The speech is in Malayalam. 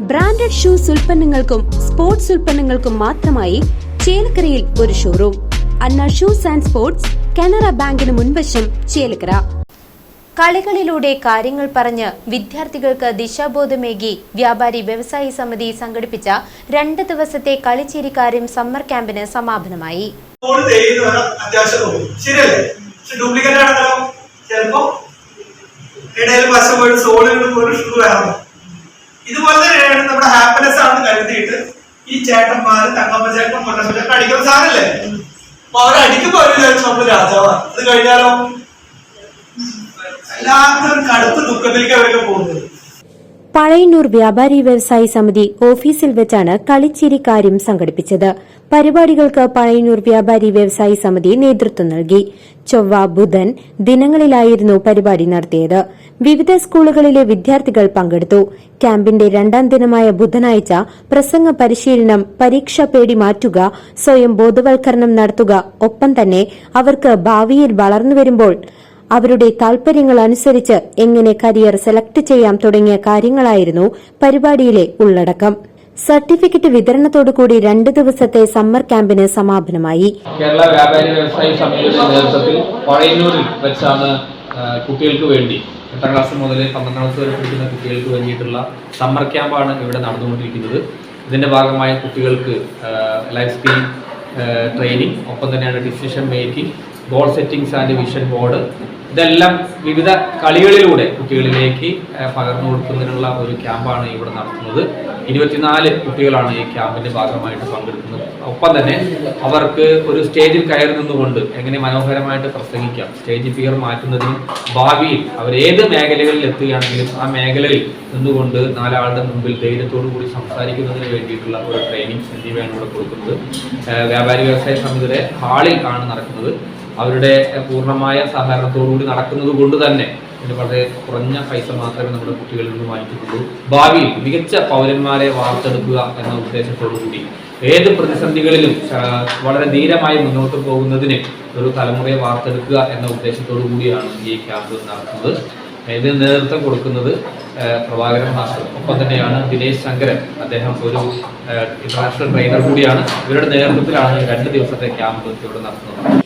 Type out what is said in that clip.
ബ്രാൻഡഡ് ഷൂസ് ഉൽപ്പന്നങ്ങൾക്കും സ്പോർട്സ് ഉൽപ്പന്നങ്ങൾക്കും മാത്രമായി ചേലക്കരയിൽ ഒരു showroom Anna shoes and sports Canara ബാങ്കിന് മുൻവശം ചേലക്കര. കളികളിലൂടെ കാര്യങ്ങൾ പറഞ്ഞ് വിദ്യാർത്ഥികൾക്ക് ദിശാബോധമേകി വ്യാപാരി വ്യവസായി സമിതി സംഘടിപ്പിച്ച രണ്ട് ദിവസത്തെ കളിച്ചേരിക്കാരും സമ്മർ ക്യാമ്പിന് സമാപനമായി. ഇതുപോലെ നമ്മുടെ ഹാപ്പിനെസ് ആണ് കരുതിയിട്ട് ഈ ചേട്ടന്മാർ തങ്കമ്മ ചേട്ടൻ ചേട്ടൻ അടിക്കുന്ന സാധനല്ലേ? അപ്പൊ അവരടിക്കുമ്പോ അവർ വിചാരിച്ചു നമ്മൾ രാജാവാണ് അത് കഴിഞ്ഞാലോ? എല്ലാവർക്കും കടുത്ത ദുഃഖത്തിലേക്ക് അവരൊക്കെ പോകുന്നത്. പഴയന്നൂർ വ്യാപാരി വ്യവസായി സമിതി ഓഫീസിൽ വെച്ചാണ് കളിച്ചിരിക്കാര്യം സംഘടിപ്പിച്ചത്. പരിപാടികൾക്ക് പഴയന്നൂർ വ്യാപാരി വ്യവസായി സമിതി നേതൃത്വം നൽകി. ചൊവ്വ ബുധൻ ദിനങ്ങളിലായിരുന്നു പരിപാടി നടത്തിയത്. വിവിധ സ്കൂളുകളിലെ വിദ്യാർത്ഥികൾ പങ്കെടുത്തു. ക്യാമ്പിന്റെ രണ്ടാം ദിനമായ ബുധനാഴ്ച പ്രസംഗ പരിശീലനം പരീക്ഷ പേടി മാറ്റുക സ്വയം ബോധവൽക്കരണം നടത്തുക ഒപ്പം തന്നെ അവർക്ക് ഭാവിയിൽ വളർന്നുവരുമ്പോൾ അവരുടെ താൽപര്യങ്ങൾ അനുസരിച്ച് എങ്ങനെ കരിയർ സെലക്ട് ചെയ്യാം തുടങ്ങിയ കാര്യങ്ങളായിരുന്നു പരിപാടിയിലെ ഉള്ളടക്കം. സർട്ടിഫിക്കറ്റ് വിതരണത്തോടു കൂടി രണ്ട് ദിവസത്തെ സമ്മർ ക്യാമ്പിന് സമാപനമായി. കേരള വ്യാപാരി വ്യവസായി സമിതിയുടെ നേതൃത്വത്തിൽ പഴയന്നൂരിൽ വെച്ചാണ് കുട്ടികൾക്ക് വേണ്ടി എട്ടാം ക്ലാസ് മുതൽ പന്ത്രണ്ടാം ക്ലാസ് വരെ പഠിക്കുന്ന കുട്ടികൾക്ക് വേണ്ടിയിട്ടുള്ള സമ്മർ ക്യാമ്പാണ് ഇവിടെ നടന്നുകൊണ്ടിരിക്കുന്നത്. ഇതിന്റെ ഭാഗമായി കുട്ടികൾക്ക് ലൈഫ് സ്കിൽ ട്രെയിനിങ് ഒപ്പം തന്നെയാണ് decision making goal settings and vision board ഇതെല്ലാം വിവിധ കളികളിലൂടെ കുട്ടികളിലേക്ക് പകർന്നു കൊടുക്കുന്നതിനുള്ള ഒരു ക്യാമ്പാണ് ഇവിടെ നടത്തുന്നത്. ഇരുപത്തിനാല് കുട്ടികളാണ് ഈ ക്യാമ്പിന്റെ ഭാഗമായിട്ട് പങ്കെടുക്കുന്നത്. ഒപ്പം തന്നെ അവർക്ക് ഒരു സ്റ്റേജിൽ കയറി നിന്നുകൊണ്ട് എങ്ങനെ മനോഹരമായിട്ട് പ്രസംഗിക്കാം. സ്റ്റേജ് ഫിയർ മാറ്റുന്നതിനും ഭാവിയിൽ അവർ ഏത് മേഖലകളിൽ എത്തുകയാണെങ്കിലും ആ മേഖലയിൽ നിന്നുകൊണ്ട് നാലാളുടെ മുമ്പിൽ ധൈര്യത്തോടു കൂടി സംസാരിക്കുന്നതിന് വേണ്ടിയിട്ടുള്ള ഒരു ട്രെയിനിങ് എന്നിവയാണ് ഇവിടെ കൊടുക്കുന്നത് വ്യാപാരി വ്യവസായ സമിതിയുടെ ഹാളിൽ ആണ് നടക്കുന്നത്. അവരുടെ പൂർണമായ സഹകരണത്തോടുകൂടി നടക്കുന്നത് കൊണ്ട് തന്നെ വളരെ കുറഞ്ഞ പൈസ മാത്രമേ നമ്മുടെ കുട്ടികളിൽ നിന്ന് വാങ്ങിക്കുന്നുള്ളൂ ഭാവിയിൽ മികച്ച പൗരന്മാരെ വാർത്തെടുക്കുക എന്ന ഉദ്ദേശത്തോടുകൂടി ഏത് പ്രതിസന്ധികളിലും വളരെ ധീരമായി മുന്നോട്ട് പോകുന്നതിന് ഒരു തലമുറയെ വാർത്തെടുക്കുക എന്ന ഉദ്ദേശത്തോടു കൂടിയാണ് ഈ ക്യാമ്പ് നടത്തുന്നത്. ഇതിന് നേതൃത്വം കൊടുക്കുന്നത് പ്രഭാകരൻ മാസ്റ്റർ ഒപ്പം തന്നെയാണ് ദിനേശ് ശങ്കരൻ. അദ്ദേഹം ഒരു ഇന്റർനാഷണൽ ട്രെയിനർ കൂടിയാണ്. ഇവരുടെ നേതൃത്വത്തിലാണ് രണ്ട് ദിവസത്തെ ക്യാമ്പ് ഇവിടെ നടത്തുന്നത്.